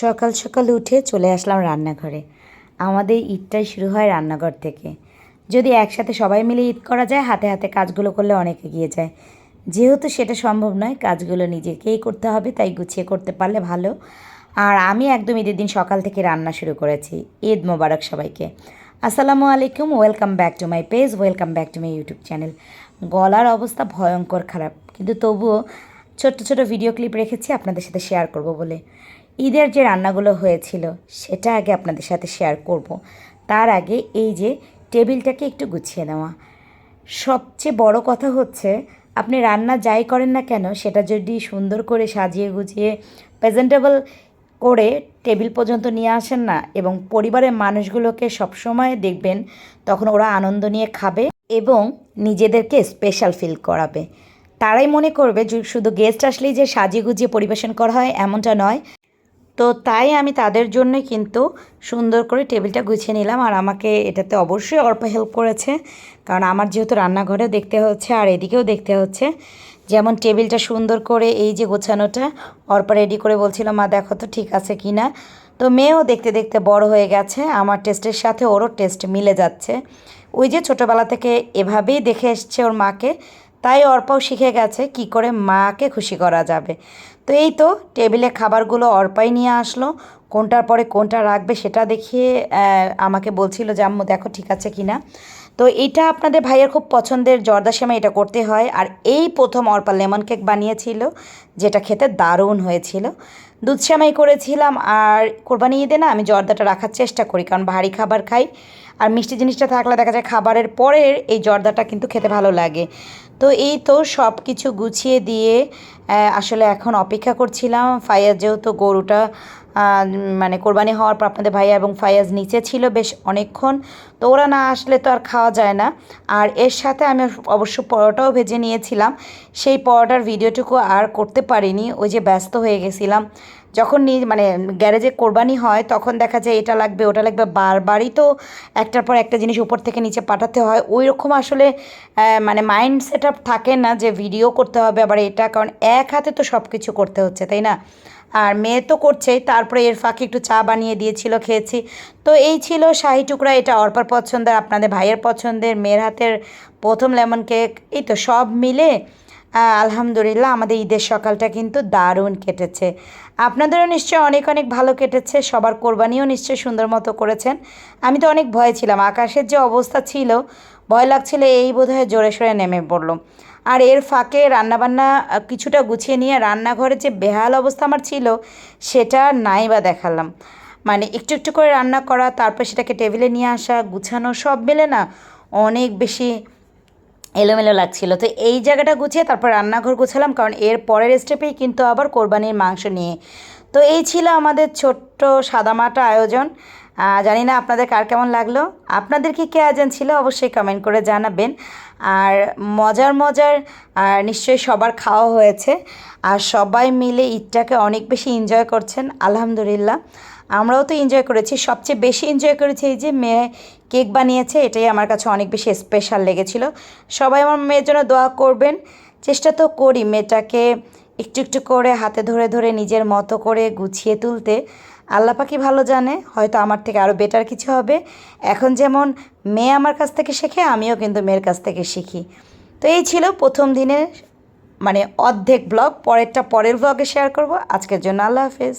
সকাল সকাল উঠে চলে আসলাম রান্নাঘরে। আমাদের ঈদটাই শুরু হয় রান্নাঘর থেকে। যদি একসাথে সবাই মিলে ঈদ করা যায়, হাতে হাতে কাজগুলো করলে অনেক এগিয়ে যায়। যেহেতু সেটা সম্ভব নয়, কাজগুলো নিজেকেই করতে হবে, তাই গুছিয়ে করতে পারলে ভালো। আর আমি একদম ঈদের দিন সকাল থেকে রান্না শুরু করেছি। ঈদ মোবারক সবাইকে। আসসালামু আলাইকুম, welcome back to my page, welcome back to my YouTube channel. গলার অবস্থা ভয়ঙ্কর খারাপ, কিন্তু তবুও ছোট্ট ছোট ভিডিও ক্লিপ রেখেছি, আপনাদের সাথে শেয়ার করব বলে। ঈদের যে রান্নাগুলো হয়েছিল, সেটা আগে আপনাদের সাথে শেয়ার করব। তার আগে এই যে টেবিলটাকে একটু গুছিয়ে নেওয়া। সবচেয়ে বড় কথা হচ্ছে, আপনি রান্না যাই করেন না কেন, সেটা যদি সুন্দর করে সাজিয়ে গুছিয়ে প্রেজেন্টেবল করে টেবিল পর্যন্ত নিয়ে আসেন না এবং পরিবারের মানুষগুলোকে সবসময় দেখবেন, তখন ওরা আনন্দ নিয়ে খাবে এবং নিজেদেরকে স্পেশাল ফিল করাবে। তারাই মনে করবে যে শুধু গেস্ট আসলেই যে সাজিয়ে গুজিয়ে পরিবেশন করা হয়, এমনটা নয়। তো তাই আমি তাদের জন্যই কিন্তু সুন্দর করে টেবিলটা গুছিয়ে নিলাম। আর আমাকে এটাতে অবশ্যই অল্প হেল্প করেছে। কারণ আমার যেহেতু রান্নাঘরেও দেখতে হচ্ছে আর এদিকেও দেখতে হচ্ছে। যেমন টেবিলটা সুন্দর করে এই যে গোছানোটা অর্পা রেডি করে বলছিল, মা, দেখো তো ঠিক আছে কি না? তো মেয়েও দেখতে দেখতে বড় হয়ে গেছে। আমার টেস্টের সাথে ওরও টেস্ট মিলে যাচ্ছে। ওই যে ছোটোবেলা থেকে এভাবেই দেখে এসছে ওর মাকে। তাই অর্পাও শিখে গেছে কি করে মাকে খুশি করা যাবে। তো এই তো টেবিলে খাবারগুলো অর্পাই নিয়ে আসলো। কোনটার পরে কোনটা রাখবে সেটা দেখিয়ে আমাকে বলছিল যে, আম্মু, দেখো ঠিক আছে কি না? তো এইটা আপনাদের ভাইয়ের খুব পছন্দের জর্দা সেমাই এটা করতে হয়। আর এই প্রথম অর্পা লেমন কেক বানিয়েছিল, যেটা খেতে দারুণ হয়েছিল। দুধ সেমাই করেছিলাম, আর কোরবানি ঈদে না আমি জর্দাটা রাখার চেষ্টা করি, কারণ ভারী খাবার খাই। আর মিষ্টি জিনিসটা থাকলে দেখা যায় খাবারের পরের এই জর্দাটা কিন্তু খেতে ভালো লাগে। তো এই তো সব কিছু গুছিয়ে দিয়ে আসলে এখন অপেক্ষা করছিলাম। ফায়াজ যেহেতু গরুটা মানে কোরবানি হওয়ার পর আপনাদের ভাইয়া এবং ফায়াজ নিচে ছিল বেশ অনেকক্ষণ, তো ওরা না আসলে তো আর খাওয়া যায় না। আর এর সাথে আমি অবশ্য পরোটাও ভেজে নিয়েছিলাম। সেই পরোটার ভিডিওটুকু আর করতে পারিনি, ওই যে ব্যস্ত হয়ে গেছিলাম। যখন মানে গ্যারেজে কোরবানি হয়, তখন দেখা যায় এটা লাগবে, ওটা লাগবে। বারবারই তো একটার পর একটা জিনিস উপর থেকে নিচে পাঠাতে হয়। ওই রকম আসলে মানে মাইন্ড সেট আপ থাকে না যে ভিডিও করতে হবে আবার এটা, কারণ এক হাতে তো সব কিছু করতে হচ্ছে, তাই না? আর মেয়ে তো করছেই, তারপরে এর ফাঁকে একটু চা বানিয়ে দিয়েছিল, খেয়েছি। তো এই ছিল শাহি টুকরা, এটা অর্পার পছন্দের, আপনাদের ভাইয়ের পছন্দের, মেয়ের হাতের প্রথম লেমন কেক, এই তো সব মিলে আলহামদুলিল্লাহ, আমাদের ঈদের সকালটা কিন্তু দারুণ কেটেছে। আপনাদেরও নিশ্চয়ই অনেক অনেক ভালো কেটেছে, সবার কোরবানিও নিশ্চয়ই সুন্দর মতো করেছেন। আমি তো অনেক ভয়ে ছিলাম, আকাশের যে অবস্থা ছিল, ভয় লাগছিল, এই বোধহয় জোরে সোরে নেমে পড়ল। আর এর ফাঁকে রান্নাবান্না কিছুটা গুছিয়ে নিয়ে রান্নাঘরে যে বেহাল অবস্থা আমার ছিল, সেটা নাই বা দেখালাম। মানে একটু একটু করে রান্না করা, তারপর সেটাকে টেবিলে নিয়ে আসা, গুছানো, সব মিলে না অনেক বেশি এলোমেলো লাগছিল। তো এই জায়গাটা গুছিয়ে তারপর রান্নাঘর গুছালাম, কারণ এর পরের স্টেপেই কিন্তু আবার কোরবানির মাংস নিয়ে। তো এই ছিল আমাদের ছোট্ট সাদামাটা আয়োজন। জানি না আপনাদের কার কেমন লাগল। আপনাদের কী কী আয়োজন ছিল অবশ্যই কমেন্ট করে জানাবেন। আর মজার মজার নিশ্চয়ই সবার খাওয়া হয়েছে। আর সবাই মিলে ঈদটাকে অনেক বেশি এনজয় করছেন, আলহামদুলিল্লাহ। আমরাও তো এনজয় করেছি। সবচেয়ে বেশি এনজয় করেছি এই যে মেয়ে কেক বানিয়েছে, এটাই আমার কাছে অনেক বেশি স্পেশাল লেগেছিল। সবাই আমার মেয়ের জন্য দোয়া করবেন। চেষ্টা তো করি মেয়েটাকে একটু একটু করে হাতে ধরে ধরে নিজের মতো করে গুছিয়ে তুলতে আল্লাহ পাখি ভালো জানে? হয়তো আমার থেকে আরও বেটার কিছু হবে। এখন যেমন মেয়ে আমার কাছ থেকে শেখে, আমিও কিন্তু মেয়ের কাছ থেকে শিখি। তো এই ছিল প্রথম দিনের মানে অর্ধেক ব্লগ পরেরটা পরের ব্লগে শেয়ার করব। আজকের জন্য আল্লাহ হাফেজ।